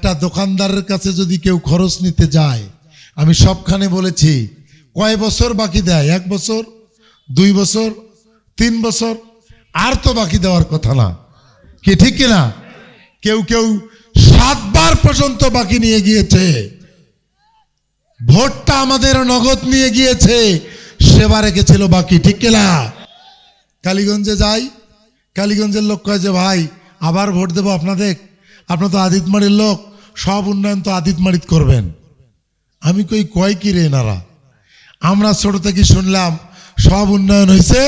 একটা দোকানদারের কাছে যদি কেউ খরচ নিতে যায়, আমি সবখানে বলেছি, কয় বছর বাকি দেয়? এক বছর? দুই বছর? তিন বছর? আর তো বাকি দেওয়ার কথা না। কি ঠিক কিনা? কেউ কেউ সাতবার পর্যন্ত বাকি নিয়ে গিয়েছে। ভোটটা আমাদের নগদ নিয়ে গিয়েছে। সেবা রেখেছিল বাকি, ঠিক কিনা? কালীগঞ্জে যাই। কালীগঞ্জের লোক কয় যে, ভাই, আবার ভোট দেবো আপনাদের? আপনার তো আদিতমারির লোক। সব উন্নয়ন তো আদিতমারিত করবেন। আমি কই, কয় কি রে এনারা? আমরা ছোট থেকে শুনলাম সব উন্নয়ন হয়েছে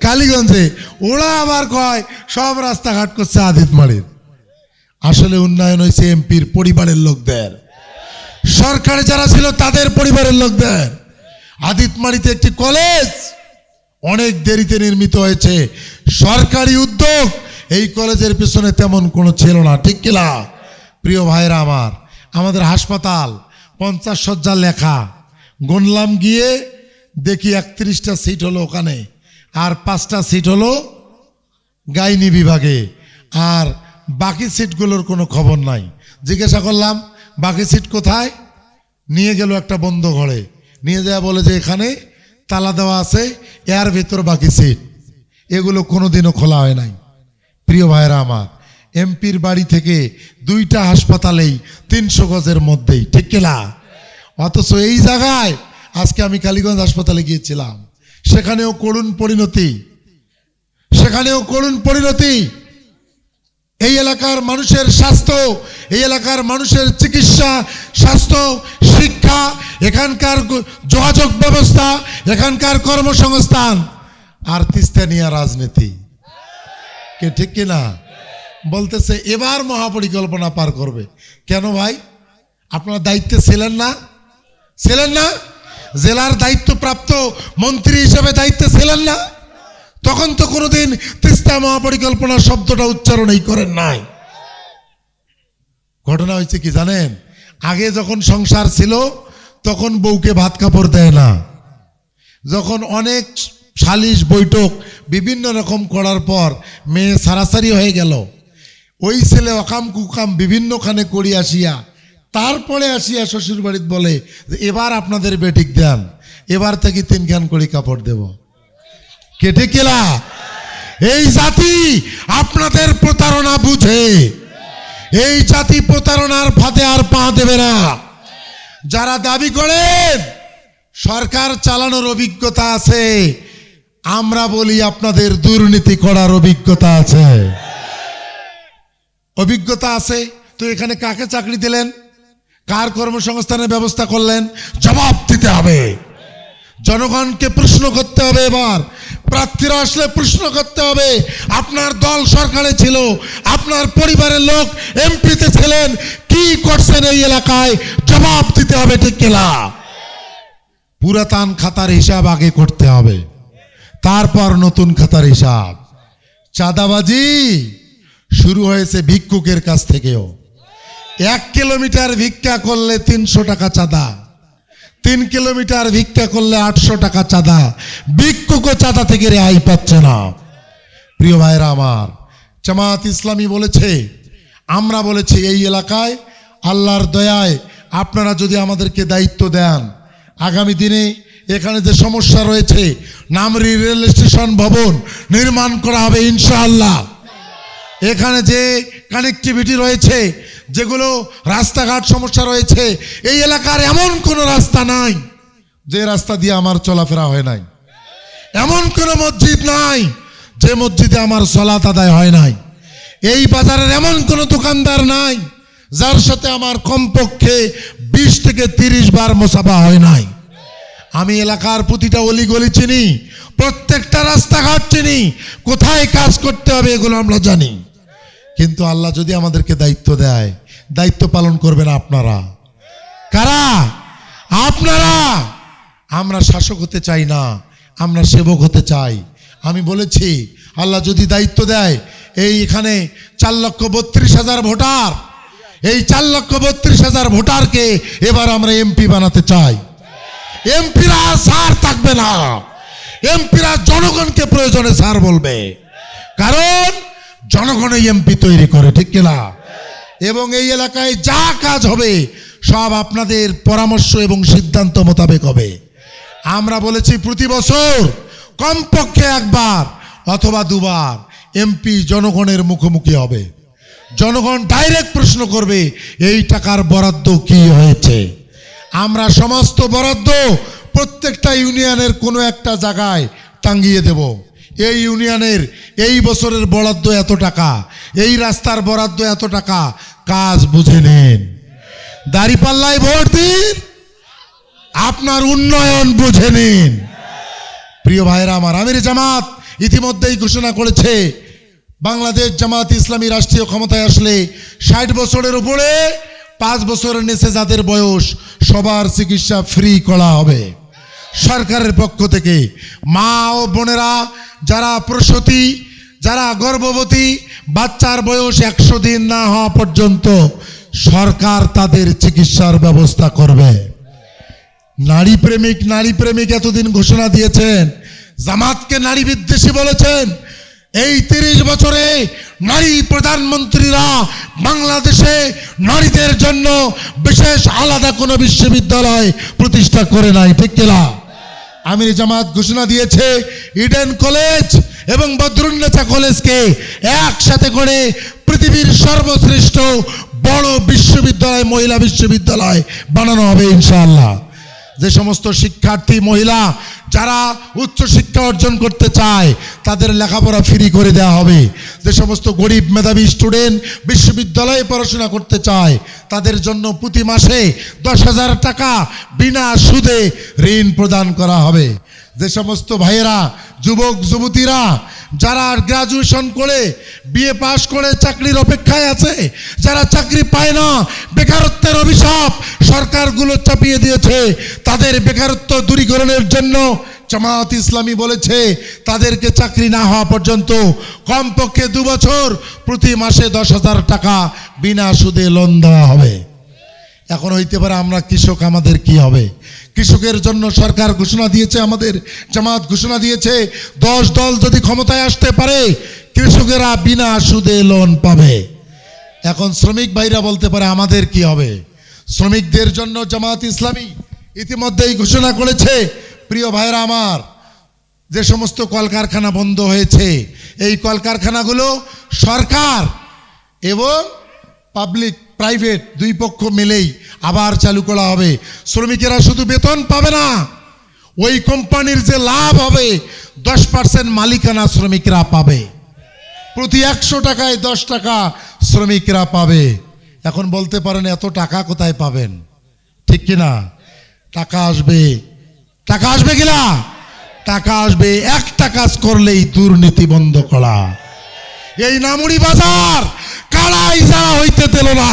কালীগঞ্জে। ওরা আবার কয়, সব রাস্তাঘাট করছে আদিতমারির আসলে উন্নয়ন হয়েছে এমপির পরিবারের লোকদের। সরকারে যারা ছিল তাদের পরিবারের লোকদের। আদিতমারিতে একটি কলেজ, অনেক দেরিতে নির্মিত হয়েছে। সরকারি উদ্যোগ, এই কলেজের পিছনে তেমন কোনো ছিল না, ঠিক কিনা প্রিয় ভাইরা আমার, আমাদের হাসপাতাল পঞ্চাশ সজ্জার লেখা। গুনলাম গিয়ে দেখি একত্রিশটা সিট হলো ওখানে, আর পাঁচটা সিট হলো গাইনি বিভাগে। আর বাকি সিটগুলোর কোনো খবর নাই। জিজ্ঞাসা করলাম, বাকি সিট কোথায়? নিয়ে গেল একটা বন্ধ ঘরে। নিয়ে যাওয়া বলে যে এখানে তালা দেওয়া আছে, এর ভেতর বাকি সিট। এগুলো কোনোদিনও খোলা হয় নাই। প্রিয় ভাইরা আমার এমপির বাড়ি থেকে দুইটা হাসপাতালেই তিনশো গজের মধ্যেই, ঠিক কিনা অথচ এই জায়গায় আজকে আমি কালীগঞ্জ হাসপাতালে গিয়েছিলাম। সেখানেও করুণ পরিণতি। সেখানেও করুণ পরিণতি। এই এলাকার মানুষের স্বাস্থ্য, এই এলাকার মানুষের চিকিৎসা, স্বাস্থ্য, শিক্ষা, এখানকার যোগাযোগ ব্যবস্থা, এখানকার কর্মসংস্থান, আর তিস্তানিয়া রাজনীতি। কে, ঠিক কিনা বলতেছে, এবার মহাপরিকল্পনা পার করবে। কেন ভাই? আপনার দায়িত্বে ছিলেন না? ছিলেন না? জেলার দায়িত্বপ্রাপ্ত মন্ত্রী হিসেবে দায়িত্বে ছিলেন না? তখন তো কোনোদিন তিস্তা মহাপরিকল্পনা শব্দটা উচ্চারণই করেন নাই। ঘটনা হয়েছে কি জানেন? আগে যখন সংসার ছিল, তখন বউকে ভাত কাপড় দেয় না। যখন অনেক সালিশ বৈঠক, বিভিন্ন রকম করার পর মেয়ে সারাসারি হয়ে গেল। ওই ছেলে অকাম কুকাম বিভিন্নখানে করি আসিয়া, তারপরে আসিয়া শ্বশুর বাড়িতে বলে, এবার আপনাদের বেটিক দেন, এবার থেকে তিনখান করি কাপড় দেব। কেটে কেলা এই জাতি আপনাদের প্রতারণা বুঝে, এই জাতি প্রতারণার ফাঁদে আর পা দেবে না। যারা দাবি করেন সরকার চালানোর অভিজ্ঞতা আছে, আমরা বলি আপনাদের দুর্নীতি করার অভিজ্ঞতা আছে। অভিজ্ঞতা আছে। তো এখানে কাকে চাকরি দিলেন? কার কর্মসংস্থানের ব্যবস্থা করলেন? জবাব দিতে হবে। জনগণকে প্রশ্ন করতে হবে এবার। প্রার্থীরা আসলে প্রশ্ন করতে হবে, আপনার দল সরকারে ছিল, আপনার পরিবারের লোক এমপিতে ছিলেন, কি করছেন এই এলাকায়? জবাব দিতে হবে ঠিক কিনা পুরাতন খাতার হিসাব আগে করতে হবে। তারপর নতুন খাতার হিসাব। চাঁদাবাজি! শুরু হয়েছে ভিক্ষুকের কাছ থেকেও। এক কিলোমিটার ভিক্ষা করলে তিনশো টাকা চাঁদা। তিন কিলোমিটার ভিক্ষা করলে আটশো টাকা চাঁদা। ভিক্ষুকও চাঁদা থেকে রেহাই পাচ্ছে না। প্রিয় ভাইরা আমার জামাত ইসলামী বলেছে, আমরা বলেছি এই এলাকায় আল্লাহর দয়ায় আপনারা যদি আমাদেরকে দায়িত্ব দেন, আগামী দিনে এখানে যে সমস্যা রয়েছে, নামরি রেল স্টেশন ভবন নির্মাণ করা হবে ইনশাআল্লাহ। এখানে যে কানেক্টিভিটি রয়েছে, যেগুলো রাস্তাঘাট সমস্যা রয়েছে, এই এলাকার এমন কোনো রাস্তা নাই যে রাস্তা দিয়ে আমার চলাফেরা হয় নাই। এমন কোনো মসজিদ নাই যে মসজিদে আমার সলাত আদায় হয় নাই। এই বাজারের এমন কোনো দোকানদার নাই যার সাথে আমার কমপক্ষে বিশ থেকে তিরিশ বার মোসাফা হয় নাই। আমি এলাকার প্রতিটা অলিগলি চিনি, প্রত্যেকটা রাস্তাঘাট চিনি, কোথায় কাজ করতে হবে এগুলো আমরা জানি। কিন্তু আল্লাহ যদি আমাদেরকে দায়িত্ব দেয়, দায়িত্ব পালন করবেন আপনারা। কারা? আপনারা! আমরা শাসক হতে চাই না, আমরা সেবক হতে চাই। আমি বলেছি, আল্লাহ যদি দায়িত্ব দেয়, এই এখানে চার লক্ষ বত্রিশ হাজার ভোটার, এই চার লক্ষ বত্রিশ হাজার ভোটারকে এবার আমরা এমপি বানাতে চাই। এমপিরা সার থাকবে না। এমপিরা জনগণকে প্রয়োজনে সার বলবে। কারণ জনগণই এমপি তৈরি করে, ঠিক কিনা? এবং এই এলাকায় যা কাজ হবে, সব আপনাদের পরামর্শ এবং সিদ্ধান্ত মোতাবেক হবে। আমরা বলেছি প্রতি বছর কমপক্ষে একবার অথবা দুবার এমপি জনগণের মুখোমুখি হবে। জনগণ ডাইরেক্ট প্রশ্ন করবে, এই টাকার বরাদ্দ কি হয়েছে? আমরা সমস্ত বরাদ্দ প্রত্যেকটা ইউনিয়নের কোনো একটা জায়গায় টাঙ্গিয়ে দেব। এই ইউনিয়নের এই বছরের বরাদ্দ এত টাকা, এই রাস্তার বরাদ্দ এত টাকা, কাজ বুঝে নিন। দাঁড়িপাল্লায় ভোট দিন, আপনার উন্নয়ন বুঝে নিন। প্রিয় ভাইরা আমার, আমির জামাত ইতিমধ্যেই ঘোষণা করেছে, বাংলাদেশ জামাত ইসলামী রাষ্ট্রীয় ক্ষমতায় আসলে ষাট বছরের উপরে পাঁচ বছরের নিচে যাদের বয়স, সবার চিকিৎসা ফ্রি করা হবে। সরকারের পক্ষ থেকে মা ও বোনেরা, যারা প্রসূতি যারা গর্ভবতী, বাচ্চার বয়স একশো দিন না হওয়া পর্যন্ত সরকার তাদের চিকিৎসার ব্যবস্থা করবে। নারী প্রেমিক নারী প্রেমিক এতদিন ঘোষণা দিয়েছেন, জামাতকে নারী বিদ্বেষী বলেছেন। এই তিরিশ বছরে নারী প্রধানমন্ত্রীরা বাংলাদেশে নারীদের জন্য বিশেষ আলাদা কোনো বিশ্ববিদ্যালয় প্রতিষ্ঠা করে নাই, ঠিক কিনা? আমির জামাত ঘোষণা দিয়েছে, ইডেন কলেজ এবং বদরুন্নেসা কলেজকে একসাথে করে পৃথিবীর সর্বশ্রেষ্ঠ বড় বিশ্ববিদ্যালয়, মহিলা বিশ্ববিদ্যালয় বানানো হবে ইনশাআল্লাহ। যে সমস্ত শিক্ষার্থী, মহিলা যারা উচ্চ শিক্ষা অর্জন করতে চায়, তাদের লেখাপড়া ফ্রি করে দেওয়া হবে। যে সমস্ত গরিব মেধাবী স্টুডেন্ট বিশ্ববিদ্যালয়ে পড়াশোনা করতে চায়, তাদের জন্য প্রতি মাসে দশ হাজার টাকা বিনা সুদে ঋণ প্রদান করা হবে। যে সমস্ত ভাইয়েরা, যুবক, যুবতীরা যারা গ্রাজুয়েশন করে বিএ পাশ করে, চাকরির অপেক্ষায় আছে, যারা চাকরি পায় না, বেকারত্বের অভিশাপ সরকারগুলো চাপিয়ে দিয়েছে, তাদের বেকারত্ব দূরীকরণের জন্য জামাত ইসলামী বলেছে, তাদেরকে চাকরি না হওয়া পর্যন্ত কমপক্ষে দু বছর প্রতি মাসে দশ হাজার টাকা বিনা সুদে লোন দেওয়া হবে। এখন হইতে পারে আমরা কৃষক, আমাদের কি হবে? কৃষকের জন্য সরকার ঘোষণা দিয়েছে, আমাদের জামাত ঘোষণা দিয়েছে, দশ দল যদি ক্ষমতায় আসতে পারে, কৃষকেরা বিনা সুদে লোন পাবে। এখন শ্রমিক ভাইরা বলতে পারে, আমাদের কি হবে? শ্রমিকদের জন্য জামাত ইসলামী ইতিমধ্যেই ঘোষণা করেছে, প্রিয় ভাইরা আমার, যে সমস্ত কলকারখানা বন্ধ হয়েছে, এই কলকারখানাগুলো সরকার এবং পাবলিক প্রাইভেট দুই পক্ষ মিলেই আবার চালু করা হবে। শ্রমিকেরা শুধু বেতন পাবে না, ওই কোম্পানির যে লাভ হবে, দশ পার্সেন্ট মালিকানা শ্রমিকরা পাবে। প্রতি একশো টাকায় দশ টাকা শ্রমিকরা পাবে। এখন বলতে পারেন এত টাকা কোথায় পাবেন? ঠিক কিনা টাকা আসবে। টাকা আসবে কিনা টাকা আসবে। একটা কাজ করলেই দুর্নীতি বন্ধ করা। এই নামুড়ি বাজার কারা ইজারা হইতে দিল না?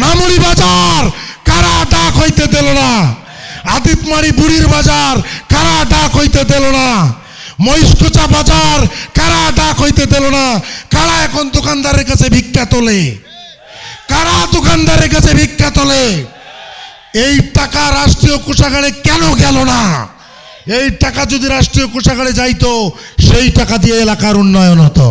নামুড়ি বাজার, কারা ডাক হইতে দিল না? আদিতমারি বুড়ির বাজার, কারা ডাক হইতে দিল না? মহিষকুচা বাজার, কারা ডাক হইতে দিল না? কারা এখন দোকানদারের কাছে ভিক্ষা তোলে? কারা দোকানদারের কাছে ভিক্ষা তোলে? এই টাকা রাষ্ট্রীয় কোষাগারে কেন গেল না? এই টাকা যদি রাষ্ট্রীয় কোষাগারে যাইতো, সেই টাকা দিয়ে এলাকার উন্নয়ন হতো।